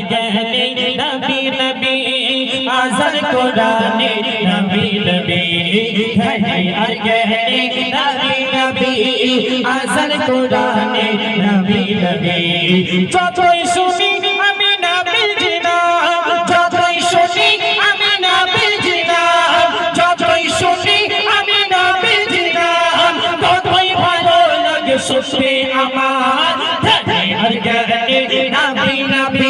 জ্ঞানে নবী নবী আজান কোরআনে নবী নবী ধ্যানে আর জ্ঞানে নবী নবী আজান কোরআনে নবী নবী যতই শুনি আমি নবীর নাম যতই শুনি আমি নবীর নাম যতই শুনি আমি নবীর নাম ততই ভালো লাগে শুনতে আমার ধ্যানে আর জ্ঞানে নবী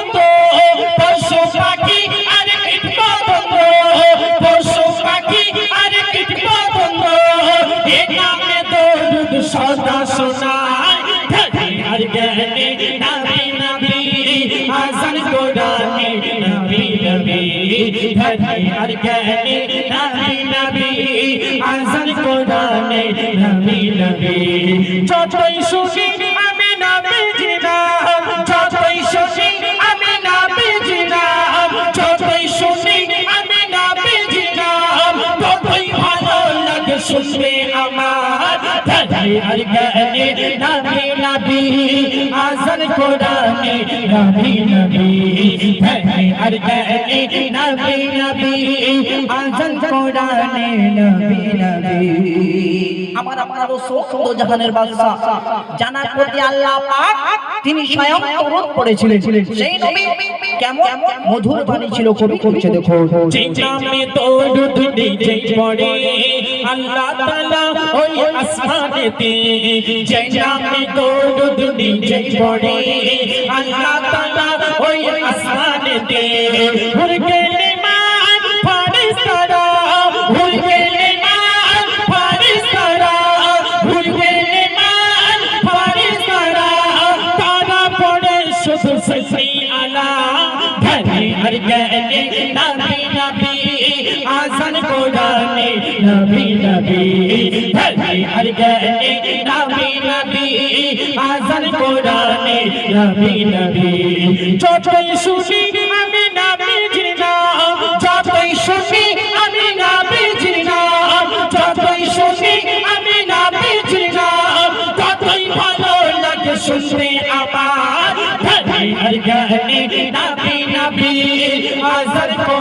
সদা শোনায়। আর জ্ঞানে নবী নবী আজান কোরআনে নবী নবী ধ্যানে আর জ্ঞানে নবী নবী আজান কোরআনে নবী নবী যতই শুনি আমার আর জ্ঞানে নবী নবী আজান কোরআনে নবী নবী ধ্যানে আর জ্ঞানে নবী নবী আজান কোরআনে নবী নবী। আমার আপনারও সৌন্দ জাহানের বাদশা জানার প্রতি আল্লাহ পাক তিনি স্বয়ং তরুণ পড়েছিলেন সেই নবী কেমন মধুর বাণী ছিল কবি কবিছে দেখো যে নামে নিজে পড়ে আল্লাহ তাআলা ওই আসমানেতে যে নামে দরুদ নিজে পড়ে আল্লাহ তাআলা ওই আসমানেতে ভুল গেলে মান ফারিস্তারা ভুল গেলে মান ফারিস্তারা ভুল গেলে মান ফারিস্তারা তারা পড়ে শুধু সসি আলা ধ্যানে আর জ্ঞানে নবী নবী কোরআনে নবী নবী ধ্যানে আর জ্ঞানে, নবী নবী, আজান কোরআনে, নবী নবী। যতই শুনি আমি নবীজির নাম, যতই শুনি আমি নবীজির নাম, যতই শুনি আমি নবীজির নাম ততই ভালো লাগে শুনতে আমার ধ্যানে আর জ্ঞানে, নবী নবী।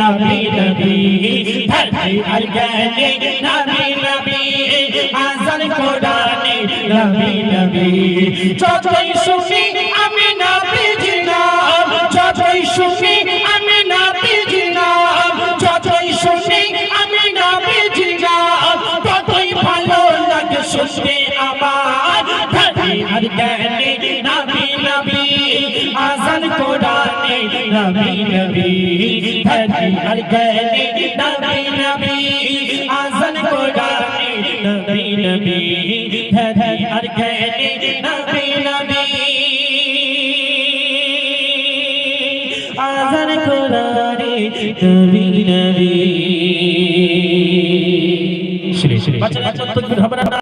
নবী নবী ধ্যানে আর জ্ঞানে নবী নবী, আজান কোরআনে নবী নবী। যতই শুনি আমি নবীজির নাম, যতই শুনি আমি নবীজির নাম, যতই শুনি আমি নবীজির নাম, ততই ভালো লাগে শুনতে আমার। ধ্যানে আর জ্ঞানে নবী নবী, আজান কোরআনে নবী নবী ধ্যানে আর জ্ঞানে নবী নবী আজান কোরআনে নবী নবী ধ্যানে আর জ্ঞানে নবী নবী আজান কোরআনে নবী নবী বাচ্চারা একবার তকবীর হবে না।